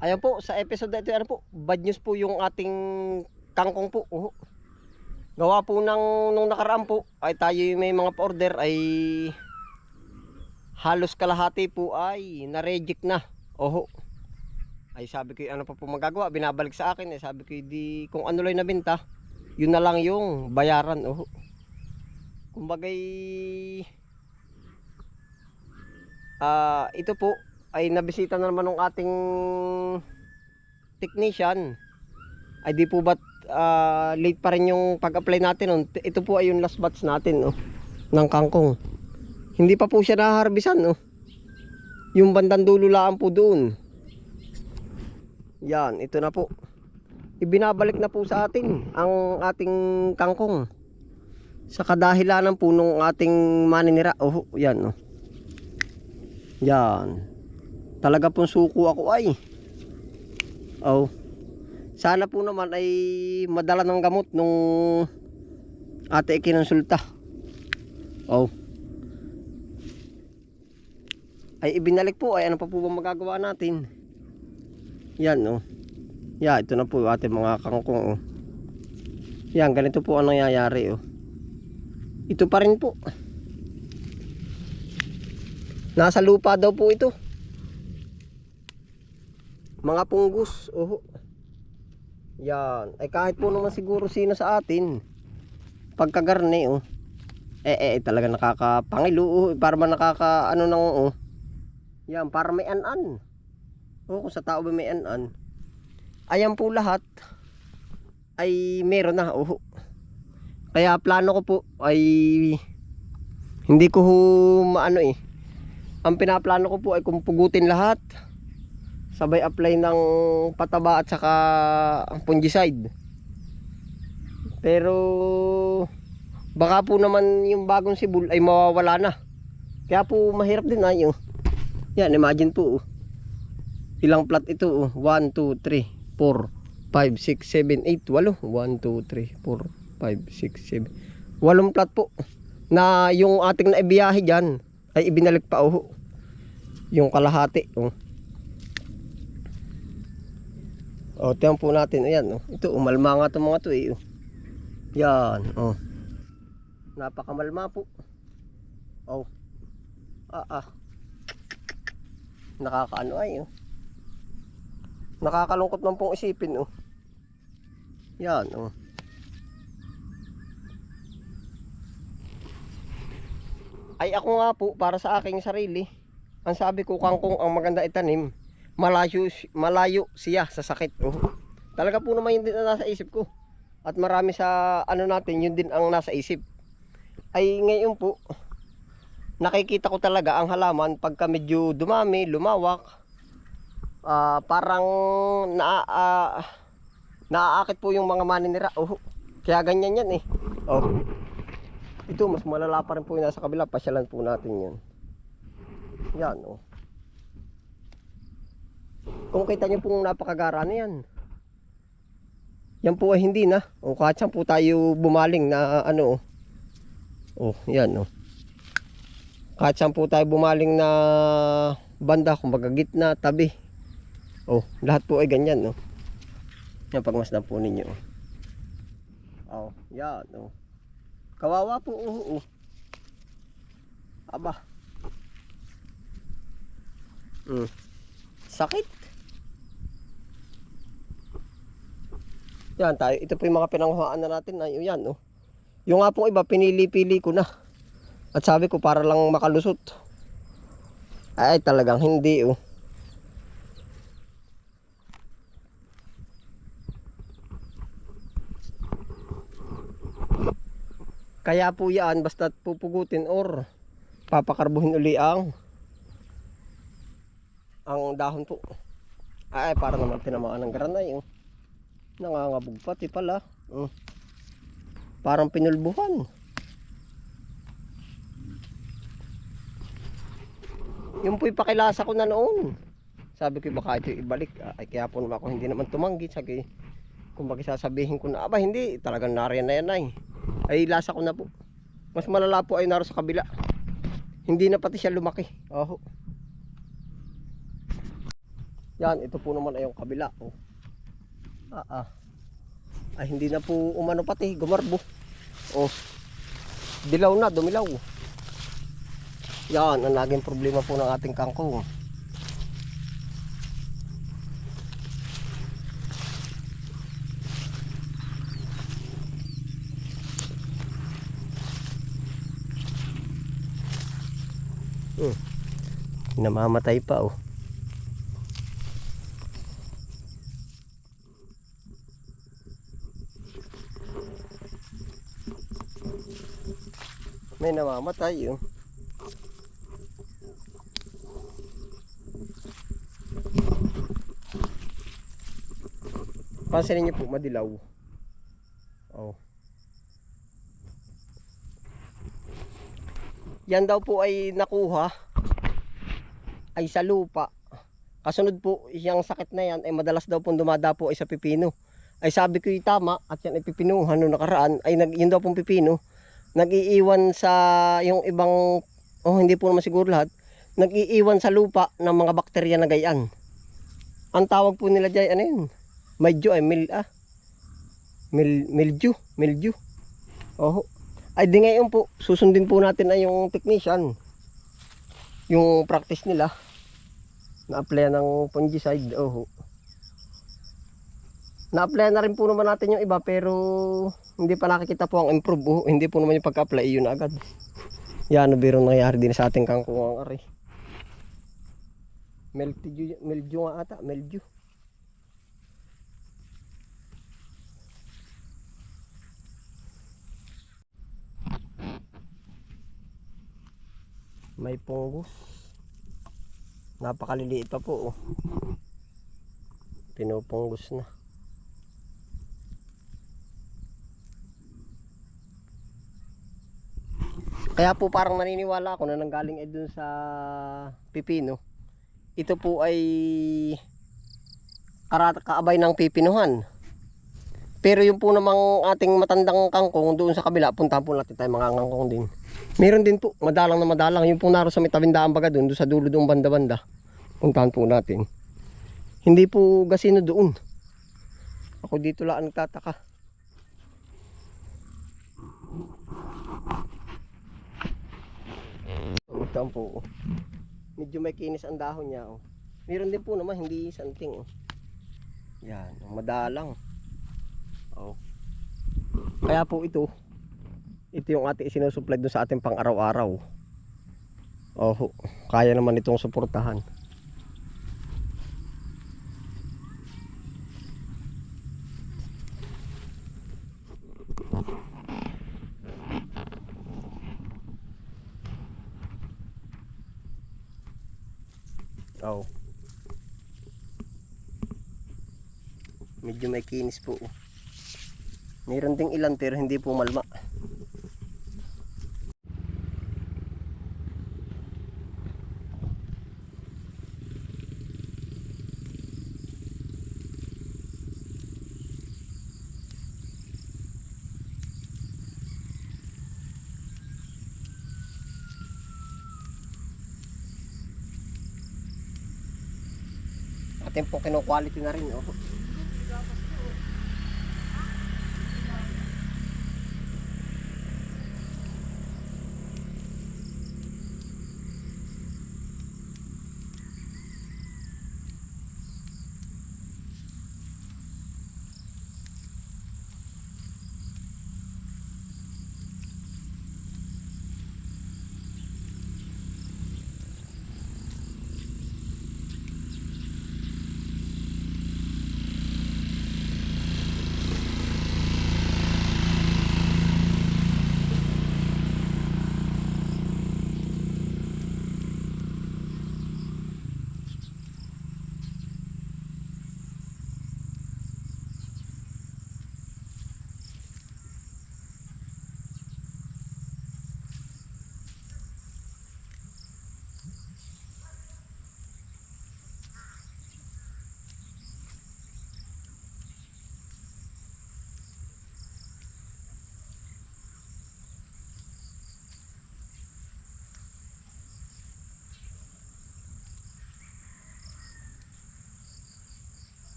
Ayan po, sa episode na ito, ano po, bad news po yung ating kangkong po. Oh. Gawa po ng nung nakaraan po, ay tayo may mga pa-order ay halos kalahati po ay na-reject na. Oho. Ay sabi ko, ano pa po magagawa? Binabalik sa akin. Ay sabi ko, di, kung ano lang nabenta, yun na lang yung bayaran. Oho. Kumbagay, ah ito po, ay nabisita na naman ng ating technician. Ay di po ba't ah, late pa rin yung pag-apply natin nun. Ito po ay yung last batch natin oh, ng kangkong. Hindi pa po siya naharbisan oh. Yung bandang dulo lang po doon. Yan, ito na po. Ibinabalik na po sa atin ang ating kangkong. Sa kadahilanan po nung ating maninira. Oh, yan oh. Yan. Talaga pong suko ako ay. Oh. Sana po naman ay madala ng gamot nung ate ikinonsulta. Oh. Ay ibinalik po ay ano pa po ba magagawa natin? Yan oh. Ya, ito na po ating mga kangkong oh. Yan, ganito po ang nangyayari oh. Ito pa rin po. Nasa lupa daw po ito. Mga punggus. Oho. Yan. Ay kahit po naman siguro sino sa atin. Pagkagarne oh. Eh eh talaga nakakapangilo oh. Para man nakaka ano nang oh. Yan para may an-an. Oh kung sa tao ba may an-an. Ayan po lahat ay meron na oh. Kaya plano ko po ay hindi ko maano eh. Ang pinaplano ko po ay kung pugutin lahat sabay apply ng pataba at saka fungicide. Pero baka po naman yung bagong sibul ay mawawala na. Kaya po mahirap din ay oh. Yan, imagine po oh. Ilang plat ito oh. 1, 2, 3, 4, 5, 6, 7, 8, 8. 1, 2, 3, 4, 5, 6, 7. Walong plat po. Na yung ating naibiyahe dyan ay ibinalik pa oh. Yung kalahati oh. Oh, tiyan po natin. Ayan, oh. Ito, umalma nga itong mga to eh. Oh. Yan, oh. Napakamalma po. Oh. Ah, ah. Nakakaano ay, oh. Nakakalungkot man pong isipin, oh. Yan, oh. Ay ako nga po, para sa aking sarili, ang sabi ko kangkong ang maganda itanim, malayo, malayo siya sa sakit. Oh. Talaga po naman yun din ang nasa isip ko. At marami sa ano natin, yun din ang nasa isip. Ay ngayon po, nakikita ko talaga ang halaman pagka medyo dumami, lumawak. ah, parang na ah, naaakit po yung mga maninira. Oh, kaya ganyan yan eh. Oh. Ito, mas malala pa rin po yung nasa kabila. Pasyalan po natin yan. Yan, oh. Kung kita nyo pong napakagara na yan. Yan po ay hindi na. O kahit saan po tayo bumaling na ano. Oh, yan oh. Kahit saan po tayo bumaling na banda, kumbaga gitna, tabi. Oh, lahat po ay ganyan oh. Yan pagmasdan po ninyo. Oh, yan oh. Kawawa po oh, oh. Aba. Mm. Sakit. Yan tayo. Ito po yung mga pinanghuhaan na natin. Ay, yan oh. Yung nga pong iba, pinili-pili ko na. At sabi ko para lang makalusot. Ay, talagang hindi oh. Kaya po yan, basta pupugutin or papakarbuhin uli ang ang dahon po. Ay, para naman tinamaan ng granay. Oh. Nangangabog pati pala. Oh. Parang pinulbuhan. Yung po'y pakilasa ko na noon. Sabi ko baka ito ibalik. Ay kaya po naman ako hindi naman tumanggi. Sabi kung bakit sasabihin ko na, aba hindi, talagang nariyan na yan ay. Ay lasa ko na po. Mas malala po ay naro sa kabila. Hindi na pati siya lumaki. Oh. Yan, ito po naman ay yung kabila. Oh. Ah, ah. Ay, hindi na po umano pati, gumarbo. Oh. Dilaw na, dumilaw. Yan, ang naging problema po ng ating kangkong. Hmm. Namamatay pa oh. May namamatay oh. Pansinin niyo po, madilaw. Oh. Yan daw po ay nakuha ay sa lupa. Kasunod po, yung sakit na yan ay madalas daw pong dumadapo ay sa pipino. Ay sabi ko yung tama at yan ay pipinuhan noong nakaraan ay yun daw pong pipino nag-iiwan sa yung ibang oh hindi po naman siguro lahat nag-iiwan sa lupa ng mga bakterya na gayan. Ang tawag po nila diyan ano yun? Medyo ay mil ah. Mil mildew, mildew. Oh. Ay di ngayon po susundin po natin ay yung technician. Yung practice nila na-apply ng fungicide. Oh. Na-apply na rin po naman natin yung iba pero hindi pa nakikita po ang improve. Oh. Hindi po naman yung pagka-apply yun agad. Yan, biro nangyayari din sa ating kangkong ang ari. Mildew, mildew nga ata, mildew. May pungus. Napakaliliit pa po. Oh. Pinupunggus na. Kaya po parang naniniwala ako na nanggaling ay dun sa pipino. Ito po ay kaabay ng pipinuhan. Pero yung po namang ating matandang kangkong doon sa kabila, puntahan po natin tayo mga kangkong din. Meron din po, madalang na madalang. Yung po naro sa may tabindaan baga doon, doon sa dulo doon banda-banda. Puntahan po natin. Hindi po gasino doon. Ako dito lang nagtataka. Ito po. oh. Medyo may kinis ang dahon niya. Oh. Meron din po naman hindi santing. Oh. Yan, madalang. Oh. Kaya po ito, ito yung ating sinusupply doon sa ating pang araw-araw. Oh, kaya naman itong suportahan. Oh. Medyo may kinis po. Meron ding ilan pero hindi po malma. Atin po kino-quality na rin. Oh.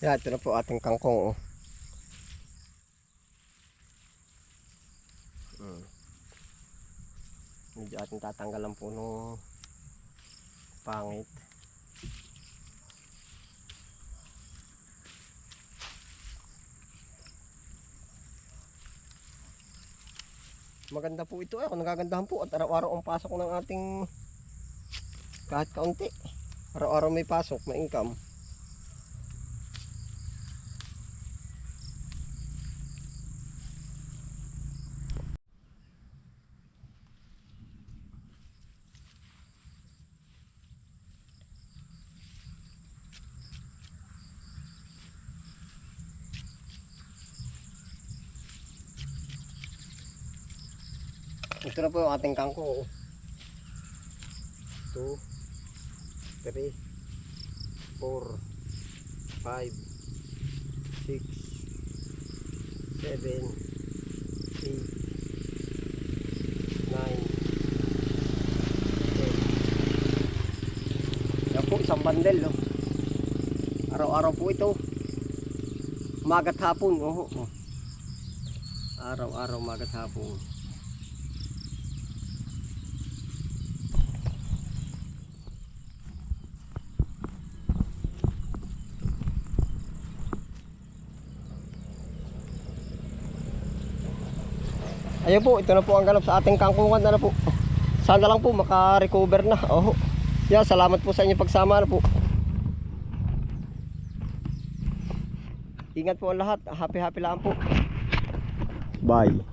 Yan, ito na po ating kangkong. Oh. Hmm. Medyo ating tatanggalan po nung pangit. Maganda po ito. Ako nagagandahan po at araw-araw ang pasok ng ating kahit kaunti. Araw-araw may pasok, may income. Ito na po yung ating kangkong. 2, 3, 4, 5, 6, 7, 8, 9, 10. Yan po, isang bandel. No? Araw-araw po ito. Magat hapon. Oh, oh. Araw-araw magat hapon. Ayun po, ito na po ang ganap sa ating kangkungan na, na po. Sana lang po maka-recover na. Oh. Yeah, salamat po sa inyong pagsama na po. Ingat po ang lahat. Happy happy lang po. Bye.